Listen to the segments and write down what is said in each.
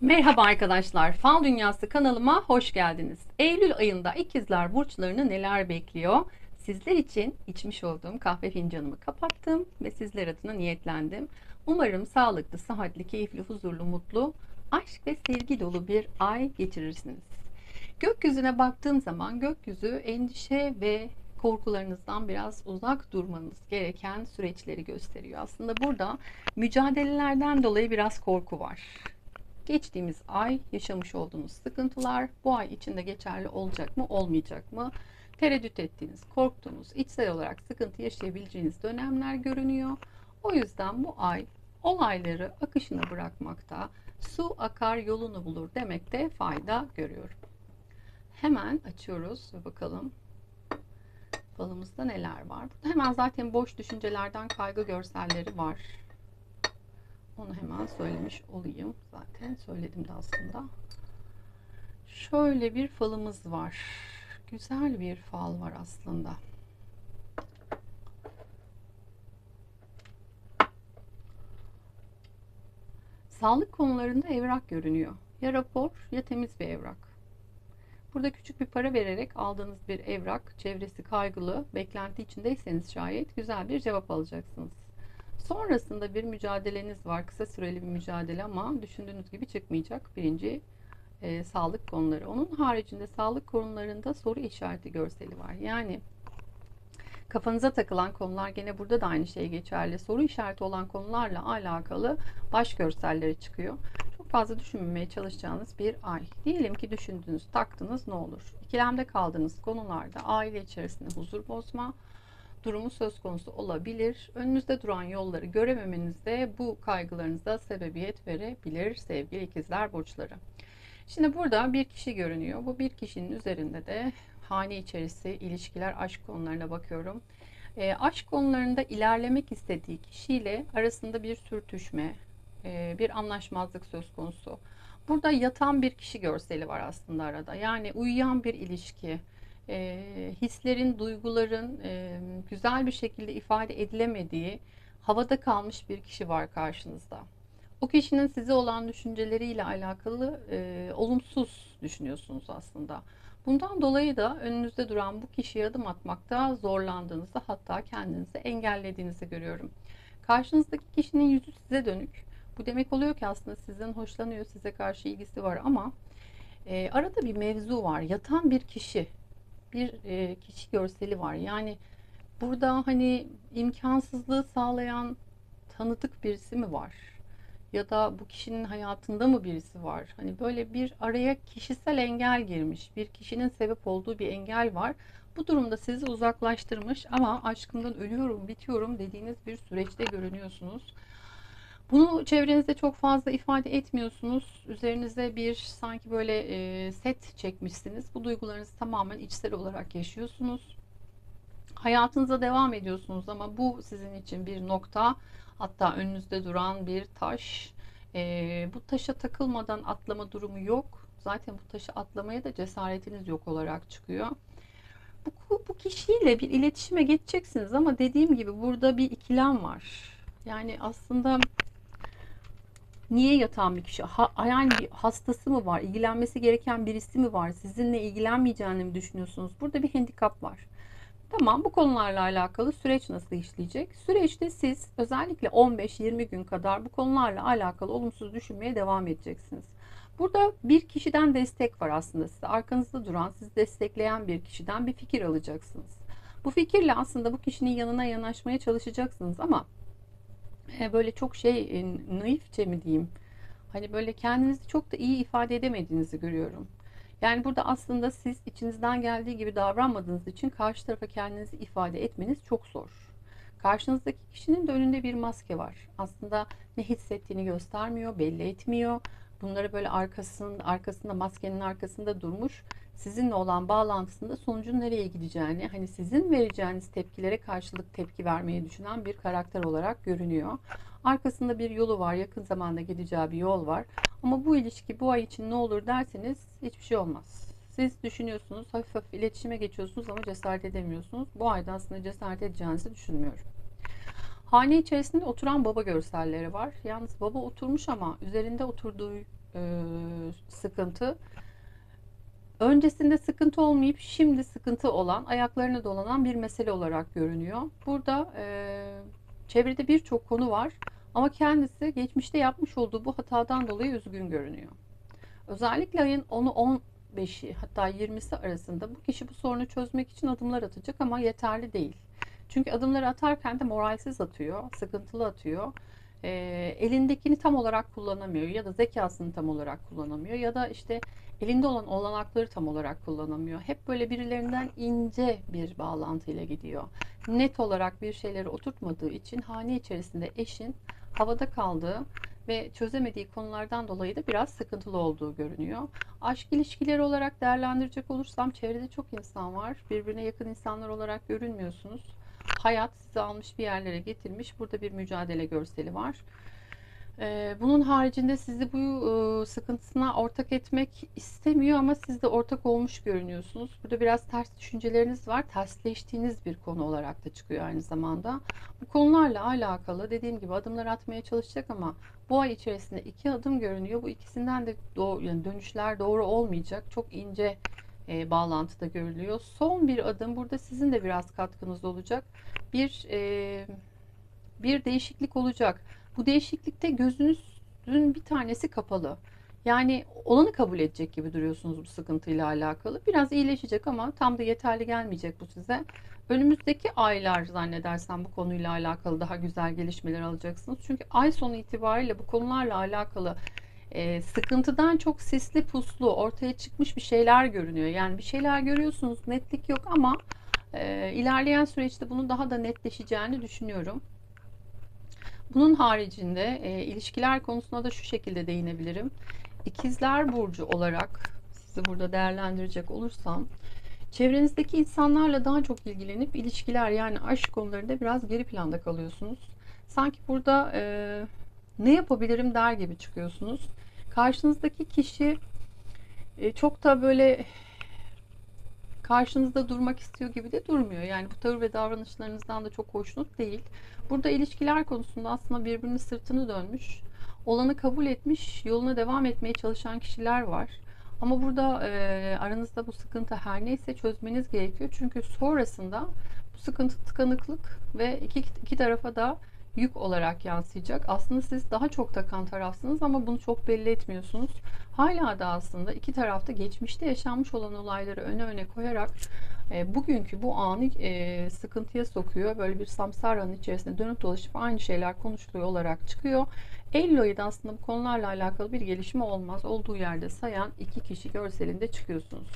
Merhaba arkadaşlar, Fal Dünyası kanalıma hoş geldiniz. Eylül ayında ikizler burçlarını neler bekliyor? Sizler için içmiş olduğum kahve fincanımı kapattım ve sizler adına niyetlendim. Umarım sağlıklı, sıhhatli, keyifli, huzurlu, mutlu, aşk ve sevgi dolu bir ay geçirirsiniz. Gökyüzüne baktığım zaman gökyüzü endişe ve korkularınızdan biraz uzak durmanız gereken süreçleri gösteriyor. Aslında burada mücadelelerden dolayı biraz korku var. Geçtiğimiz ay yaşamış olduğunuz sıkıntılar bu ay içinde geçerli olacak mı, olmayacak mı? Tereddüt ettiğiniz, korktuğunuz, içsel olarak sıkıntı yaşayabileceğiniz dönemler görünüyor. O yüzden bu ay olayları akışına bırakmakta, su akar yolunu bulur demekte fayda görüyorum. Hemen açıyoruz ve bakalım balımızda neler var. Burada hemen zaten boş düşüncelerden kaygı görselleri var. Onu hemen söylemiş olayım. Zaten söyledim de aslında. Şöyle bir falımız var. Güzel bir fal var aslında. Sağlık konularında evrak görünüyor. Ya rapor ya temiz bir evrak. Burada küçük bir para vererek aldığınız bir evrak, çevresi kaygılı, beklenti içindeyseniz şayet güzel bir cevap alacaksınız. Sonrasında bir mücadeleniz var. Kısa süreli bir mücadele ama düşündüğünüz gibi çıkmayacak. Birinci e, sağlık konuları. Onun haricinde sağlık konularında soru işareti görseli var. Yani kafanıza takılan konular gene burada da aynı şey geçerli. Soru işareti olan konularla alakalı baş görselleri çıkıyor. Çok fazla düşünmemeye çalışacağınız bir ay. Diyelim ki düşündünüz, taktınız ne olur? İkilemde kaldığınız konularda aile içerisinde huzur bozma, durumu söz konusu olabilir. Önünüzde duran yolları görememeniz de bu kaygılarınıza sebebiyet verebilir sevgili ikizler burçları. Şimdi burada bir kişi görünüyor. Bu bir kişinin üzerinde de hane içerisi ilişkiler, aşk konularına bakıyorum. E, aşk konularında ilerlemek istediği kişiyle arasında bir sürtüşme, e, bir anlaşmazlık söz konusu. Burada yatan bir kişi görseli var aslında arada. Yani uyuyan bir ilişki, e, hislerin, duyguların e, güzel bir şekilde ifade edilemediği havada kalmış bir kişi var karşınızda. O kişinin size olan düşünceleriyle alakalı e, olumsuz düşünüyorsunuz aslında. Bundan dolayı da önünüzde duran bu kişiye adım atmakta zorlandığınızı hatta kendinizi engellediğinizi görüyorum. Karşınızdaki kişinin yüzü size dönük. Bu demek oluyor ki aslında sizden hoşlanıyor, size karşı ilgisi var ama e, arada bir mevzu var. Yatan bir kişi bir e, kişi görseli var. Yani burada hani imkansızlığı sağlayan tanıdık birisi mi var? Ya da bu kişinin hayatında mı birisi var? Hani böyle bir araya kişisel engel girmiş. Bir kişinin sebep olduğu bir engel var. Bu durumda sizi uzaklaştırmış ama aşkımdan ölüyorum, bitiyorum dediğiniz bir süreçte görünüyorsunuz. Bunu çevrenizde çok fazla ifade etmiyorsunuz. Üzerinize bir sanki böyle e, set çekmişsiniz. Bu duygularınızı tamamen içsel olarak yaşıyorsunuz. Hayatınıza devam ediyorsunuz ama bu sizin için bir nokta. Hatta önünüzde duran bir taş. E, bu taşa takılmadan atlama durumu yok. Zaten bu taşı atlamaya da cesaretiniz yok olarak çıkıyor. Bu, bu kişiyle bir iletişime geçeceksiniz ama dediğim gibi burada bir ikilem var. Yani aslında Niye yatan bir kişi? Ha, yani bir hastası mı var? İlgilenmesi gereken birisi mi var? Sizinle ilgilenmeyeceğini mi düşünüyorsunuz? Burada bir handikap var. Tamam bu konularla alakalı süreç nasıl işleyecek? Süreçte siz özellikle 15-20 gün kadar bu konularla alakalı olumsuz düşünmeye devam edeceksiniz. Burada bir kişiden destek var aslında size. Arkanızda duran, sizi destekleyen bir kişiden bir fikir alacaksınız. Bu fikirle aslında bu kişinin yanına yanaşmaya çalışacaksınız ama böyle çok şey e, naifçe mi diyeyim? Hani böyle kendinizi çok da iyi ifade edemediğinizi görüyorum. Yani burada aslında siz içinizden geldiği gibi davranmadığınız için karşı tarafa kendinizi ifade etmeniz çok zor. Karşınızdaki kişinin de önünde bir maske var. Aslında ne hissettiğini göstermiyor, belli etmiyor. Bunları böyle arkasının arkasında maskenin arkasında durmuş sizinle olan bağlantısında sonucun nereye gideceğini, hani sizin vereceğiniz tepkilere karşılık tepki vermeyi düşünen bir karakter olarak görünüyor. Arkasında bir yolu var, yakın zamanda gideceği bir yol var. Ama bu ilişki bu ay için ne olur derseniz hiçbir şey olmaz. Siz düşünüyorsunuz, hafif hafif iletişime geçiyorsunuz ama cesaret edemiyorsunuz. Bu ayda aslında cesaret edeceğinizi düşünmüyorum. Hane içerisinde oturan baba görselleri var. Yalnız baba oturmuş ama üzerinde oturduğu e, sıkıntı. Öncesinde sıkıntı olmayıp şimdi sıkıntı olan, ayaklarına dolanan bir mesele olarak görünüyor. Burada e, çevrede birçok konu var ama kendisi geçmişte yapmış olduğu bu hatadan dolayı üzgün görünüyor. Özellikle ayın 10'u 15'i hatta 20'si arasında bu kişi bu sorunu çözmek için adımlar atacak ama yeterli değil. Çünkü adımları atarken de moralsiz atıyor, sıkıntılı atıyor. E, elindekini tam olarak kullanamıyor ya da zekasını tam olarak kullanamıyor ya da işte elinde olan olanakları tam olarak kullanamıyor. Hep böyle birilerinden ince bir bağlantıyla gidiyor. Net olarak bir şeyleri oturtmadığı için hane içerisinde eşin havada kaldığı ve çözemediği konulardan dolayı da biraz sıkıntılı olduğu görünüyor. Aşk ilişkileri olarak değerlendirecek olursam çevrede çok insan var. Birbirine yakın insanlar olarak görünmüyorsunuz. Hayat sizi almış bir yerlere getirmiş. Burada bir mücadele görseli var. Ee, bunun haricinde sizi bu e, sıkıntısına ortak etmek istemiyor ama siz de ortak olmuş görünüyorsunuz. Burada biraz ters düşünceleriniz var. Tersleştiğiniz bir konu olarak da çıkıyor aynı zamanda. Bu konularla alakalı dediğim gibi adımlar atmaya çalışacak ama bu ay içerisinde iki adım görünüyor. Bu ikisinden de yani dönüşler doğru olmayacak. Çok ince e, bağlantıda görülüyor. Son bir adım burada sizin de biraz katkınız olacak. Bir e, bir değişiklik olacak. Bu değişiklikte gözünüzün bir tanesi kapalı. Yani olanı kabul edecek gibi duruyorsunuz bu sıkıntıyla alakalı. Biraz iyileşecek ama tam da yeterli gelmeyecek bu size. Önümüzdeki aylar zannedersem bu konuyla alakalı daha güzel gelişmeler alacaksınız. Çünkü ay sonu itibariyle bu konularla alakalı e, sıkıntıdan çok sisli puslu ortaya çıkmış bir şeyler görünüyor. Yani bir şeyler görüyorsunuz netlik yok ama e, ilerleyen süreçte bunun daha da netleşeceğini düşünüyorum. Bunun haricinde e, ilişkiler konusuna da şu şekilde değinebilirim. İkizler Burcu olarak sizi burada değerlendirecek olursam çevrenizdeki insanlarla daha çok ilgilenip ilişkiler yani aşk konularında biraz geri planda kalıyorsunuz. Sanki burada e, ne yapabilirim der gibi çıkıyorsunuz. Karşınızdaki kişi e, çok da böyle karşınızda durmak istiyor gibi de durmuyor. Yani bu tavır ve davranışlarınızdan da çok hoşnut değil. Burada ilişkiler konusunda aslında birbirinin sırtını dönmüş, olanı kabul etmiş, yoluna devam etmeye çalışan kişiler var. Ama burada e, aranızda bu sıkıntı her neyse çözmeniz gerekiyor. Çünkü sonrasında bu sıkıntı tıkanıklık ve iki, iki tarafa da yük olarak yansıyacak. Aslında siz daha çok takan tarafsınız ama bunu çok belli etmiyorsunuz. Hala da aslında iki tarafta geçmişte yaşanmış olan olayları öne öne koyarak e, bugünkü bu anı e, sıkıntıya sokuyor. Böyle bir samsaranın içerisinde dönüp dolaşıp aynı şeyler konuşuluyor olarak çıkıyor. Ayında aslında bu konularla alakalı bir gelişme olmaz. Olduğu yerde sayan iki kişi görselinde çıkıyorsunuz.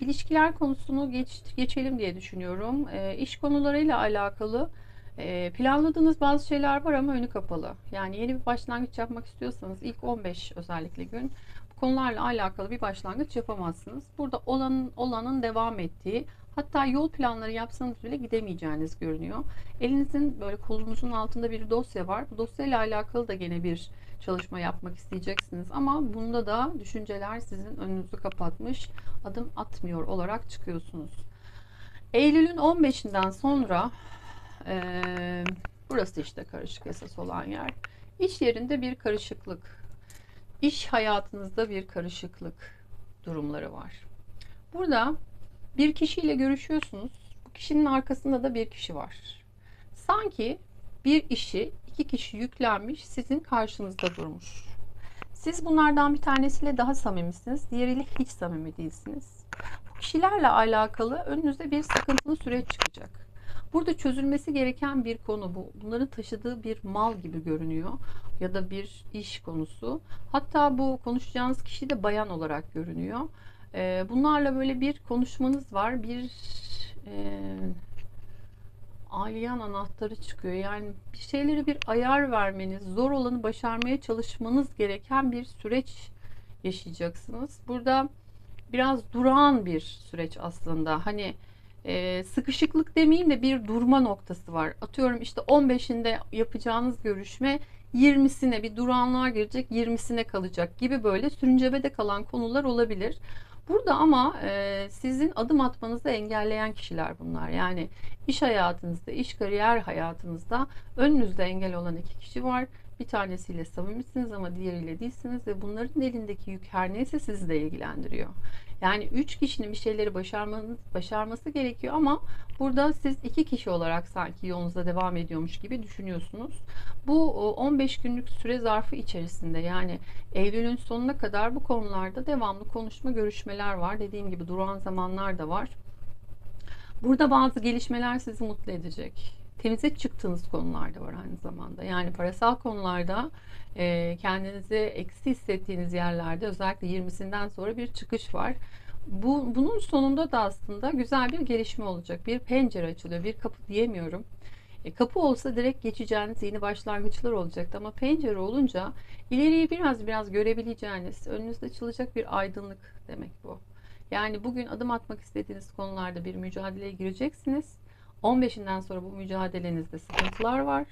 İlişkiler konusunu geç, geçelim diye düşünüyorum. E, iş konularıyla alakalı e, planladığınız bazı şeyler var ama önü kapalı. Yani yeni bir başlangıç yapmak istiyorsanız ilk 15 özellikle gün bu konularla alakalı bir başlangıç yapamazsınız. Burada olanın, olanın devam ettiği hatta yol planları yapsanız bile gidemeyeceğiniz görünüyor. Elinizin böyle kolunuzun altında bir dosya var. Bu dosyayla alakalı da gene bir çalışma yapmak isteyeceksiniz. Ama bunda da düşünceler sizin önünüzü kapatmış adım atmıyor olarak çıkıyorsunuz. Eylül'ün 15'inden sonra ee, burası işte karışık esas olan yer. İş yerinde bir karışıklık. İş hayatınızda bir karışıklık durumları var. Burada bir kişiyle görüşüyorsunuz. Bu kişinin arkasında da bir kişi var. Sanki bir işi iki kişi yüklenmiş, sizin karşınızda durmuş. Siz bunlardan bir tanesiyle daha samimisiniz, diğeriyle hiç samimi değilsiniz. Bu kişilerle alakalı önünüzde bir sıkıntılı süreç çıkacak. Burada çözülmesi gereken bir konu bu. Bunların taşıdığı bir mal gibi görünüyor ya da bir iş konusu. Hatta bu konuşacağınız kişi de bayan olarak görünüyor. Ee, bunlarla böyle bir konuşmanız var. Bir e, aliyan anahtarı çıkıyor. Yani bir şeyleri bir ayar vermeniz, zor olanı başarmaya çalışmanız gereken bir süreç yaşayacaksınız. Burada biraz durağan bir süreç aslında. Hani e, sıkışıklık demeyeyim de bir durma noktası var. Atıyorum işte 15'inde yapacağınız görüşme 20'sine bir duranlığa girecek 20'sine kalacak gibi böyle sürüncebede kalan konular olabilir. Burada ama e, sizin adım atmanızı engelleyen kişiler bunlar. Yani iş hayatınızda, iş kariyer hayatınızda önünüzde engel olan iki kişi var. Bir tanesiyle samimisiniz ama diğeriyle değilsiniz ve bunların elindeki yük her neyse sizi de ilgilendiriyor. Yani üç kişinin bir şeyleri başarmanız, başarması gerekiyor ama burada siz iki kişi olarak sanki yolunuza devam ediyormuş gibi düşünüyorsunuz. Bu 15 günlük süre zarfı içerisinde yani Eylül'ün sonuna kadar bu konularda devamlı konuşma, görüşmeler var. Dediğim gibi duran zamanlar da var. Burada bazı gelişmeler sizi mutlu edecek. Temize çıktığınız konular da var aynı zamanda. Yani parasal konularda e, kendinizi eksi hissettiğiniz yerlerde özellikle 20'sinden sonra bir çıkış var. Bu, bunun sonunda da aslında güzel bir gelişme olacak. Bir pencere açılıyor. Bir kapı diyemiyorum. E, kapı olsa direkt geçeceğiniz yeni başlangıçlar olacaktı ama pencere olunca ileriyi biraz biraz görebileceğiniz, önünüzde açılacak bir aydınlık demek bu. Yani bugün adım atmak istediğiniz konularda bir mücadeleye gireceksiniz. 15'inden sonra bu mücadelenizde sıkıntılar var.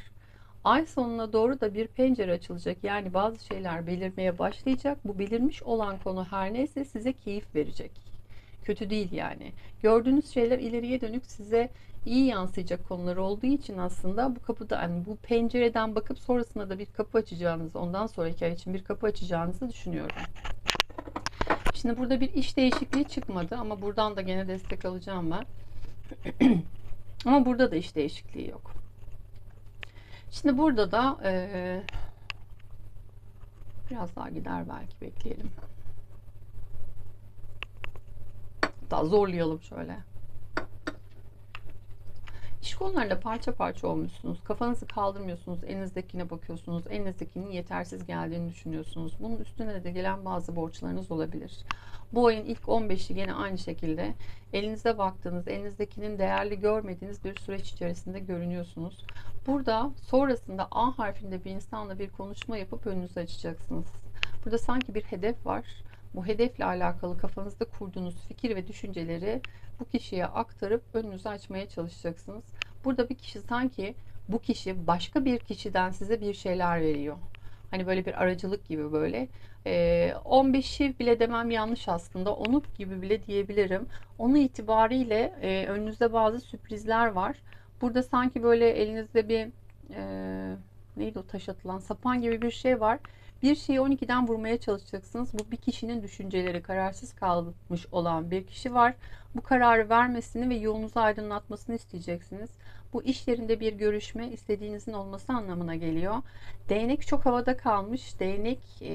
Ay sonuna doğru da bir pencere açılacak. Yani bazı şeyler belirmeye başlayacak. Bu belirmiş olan konu her neyse size keyif verecek. Kötü değil yani. Gördüğünüz şeyler ileriye dönük size iyi yansıyacak konular olduğu için aslında bu kapıda yani bu pencereden bakıp sonrasında da bir kapı açacağınızı, ondan sonraki ay için bir kapı açacağınızı düşünüyorum. Şimdi burada bir iş değişikliği çıkmadı ama buradan da gene destek alacağım ben. ama burada da iş değişikliği yok. Şimdi burada da e, biraz daha gider belki bekleyelim. Daha zorlayalım şöyle. İş konularında parça parça olmuşsunuz. Kafanızı kaldırmıyorsunuz. Elinizdekine bakıyorsunuz. Elinizdekinin yetersiz geldiğini düşünüyorsunuz. Bunun üstüne de gelen bazı borçlarınız olabilir. Bu ayın ilk 15'i yine aynı şekilde elinize baktığınız, elinizdekinin değerli görmediğiniz bir süreç içerisinde görünüyorsunuz. Burada sonrasında A harfinde bir insanla bir konuşma yapıp önünüzü açacaksınız. Burada sanki bir hedef var. Bu hedefle alakalı kafanızda kurduğunuz fikir ve düşünceleri bu kişiye aktarıp önünüzü açmaya çalışacaksınız. Burada bir kişi sanki bu kişi başka bir kişiden size bir şeyler veriyor. Hani böyle bir aracılık gibi böyle. E, 15'i bile demem yanlış aslında. Onu gibi bile diyebilirim. Onu itibariyle e, önünüzde bazı sürprizler var. Burada sanki böyle elinizde bir e, neydi o taş atılan sapan gibi bir şey var. Bir şeyi 12'den vurmaya çalışacaksınız. Bu bir kişinin düşünceleri kararsız kalmış olan bir kişi var. Bu kararı vermesini ve yolunuzu aydınlatmasını isteyeceksiniz. Bu iş yerinde bir görüşme istediğinizin olması anlamına geliyor. Değnek çok havada kalmış. Değnek e,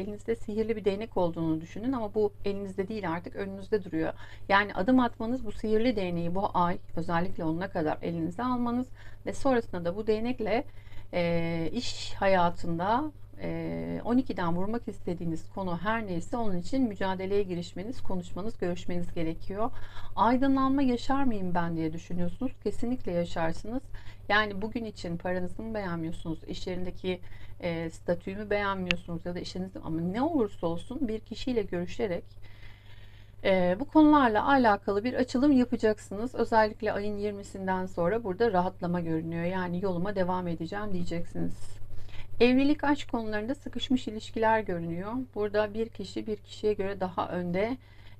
elinizde sihirli bir değnek olduğunu düşünün ama bu elinizde değil artık önünüzde duruyor. Yani adım atmanız bu sihirli değneği bu ay özellikle onuna kadar elinize almanız ve sonrasında da bu değnekle e, iş hayatında 12'den vurmak istediğiniz konu her neyse onun için mücadeleye girişmeniz, konuşmanız, görüşmeniz gerekiyor. Aydınlanma yaşar mıyım ben diye düşünüyorsunuz. Kesinlikle yaşarsınız. Yani bugün için paranızı mı beğenmiyorsunuz, iş yerindeki e, statüyü beğenmiyorsunuz ya da işinizde ama ne olursa olsun bir kişiyle görüşerek e, bu konularla alakalı bir açılım yapacaksınız. Özellikle ayın 20'sinden sonra burada rahatlama görünüyor. Yani yoluma devam edeceğim diyeceksiniz. Evlilik aşk konularında sıkışmış ilişkiler görünüyor. Burada bir kişi bir kişiye göre daha önde.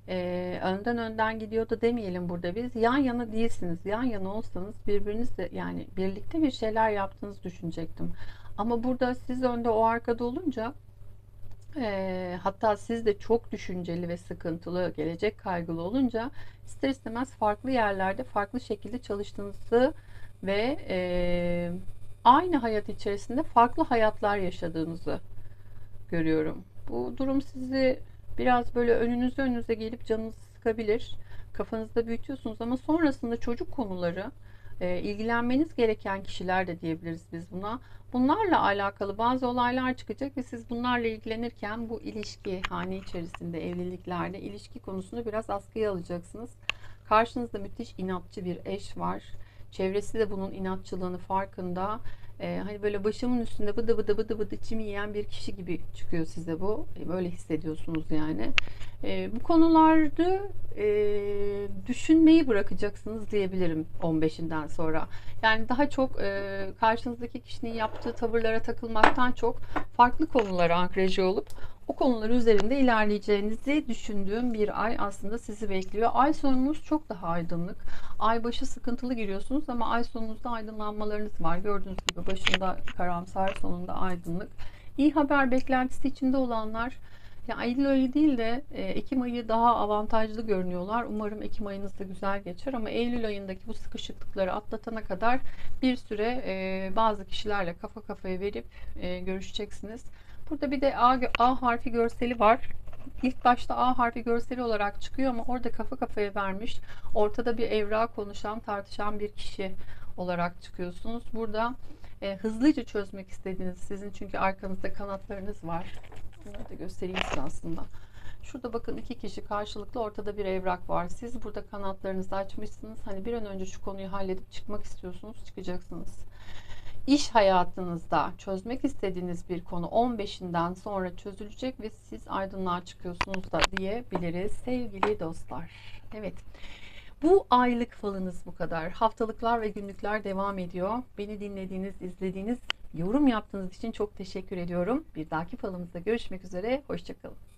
Ee, önden önden gidiyor da demeyelim burada biz. Yan yana değilsiniz. Yan yana olsanız birbirinizle yani birlikte bir şeyler yaptığınızı düşünecektim. Ama burada siz önde o arkada olunca e, hatta siz de çok düşünceli ve sıkıntılı, gelecek kaygılı olunca ister istemez farklı yerlerde farklı şekilde çalıştığınızı ve e, aynı hayat içerisinde farklı hayatlar yaşadığınızı görüyorum. Bu durum sizi biraz böyle önünüze önünüze gelip canınızı sıkabilir. Kafanızda büyütüyorsunuz ama sonrasında çocuk konuları e, ilgilenmeniz gereken kişiler de diyebiliriz biz buna. Bunlarla alakalı bazı olaylar çıkacak ve siz bunlarla ilgilenirken bu ilişki hane içerisinde evliliklerde ilişki konusunu biraz askıya alacaksınız. Karşınızda müthiş inatçı bir eş var Çevresi de bunun inatçılığını farkında. Ee, hani böyle başımın üstünde bıdı bıdı bıdı bıdı içimi yiyen bir kişi gibi çıkıyor size bu. Ee, böyle hissediyorsunuz yani. Ee, bu konularda e, düşünmeyi bırakacaksınız diyebilirim 15'inden sonra. Yani daha çok e, karşınızdaki kişinin yaptığı tavırlara takılmaktan çok farklı konulara angaje olup o konular üzerinde ilerleyeceğinizi düşündüğüm bir ay aslında sizi bekliyor. Ay sonunuz çok daha aydınlık. Ay başı sıkıntılı giriyorsunuz ama ay sonunuzda aydınlanmalarınız var. Gördüğünüz gibi başında karamsar, sonunda aydınlık. İyi haber beklentisi içinde olanlar ya Eylül ayı değil de e, Ekim ayı daha avantajlı görünüyorlar. Umarım Ekim ayınız da güzel geçer ama Eylül ayındaki bu sıkışıklıkları atlatana kadar bir süre e, bazı kişilerle kafa kafaya verip e, görüşeceksiniz. Burada bir de A, A harfi görseli var. İlk başta A harfi görseli olarak çıkıyor ama orada kafa kafaya vermiş. Ortada bir evrak konuşan, tartışan bir kişi olarak çıkıyorsunuz. Burada e, hızlıca çözmek istediğiniz sizin çünkü arkanızda kanatlarınız var. Bunları da göstereyim size aslında. Şurada bakın iki kişi karşılıklı ortada bir evrak var. Siz burada kanatlarınızı açmışsınız. Hani bir an önce şu konuyu halledip çıkmak istiyorsunuz, çıkacaksınız. İş hayatınızda çözmek istediğiniz bir konu 15'inden sonra çözülecek ve siz aydınlığa çıkıyorsunuz da diyebiliriz sevgili dostlar. Evet. Bu aylık falınız bu kadar. Haftalıklar ve günlükler devam ediyor. Beni dinlediğiniz, izlediğiniz, yorum yaptığınız için çok teşekkür ediyorum. Bir dahaki falımızda görüşmek üzere. Hoşçakalın.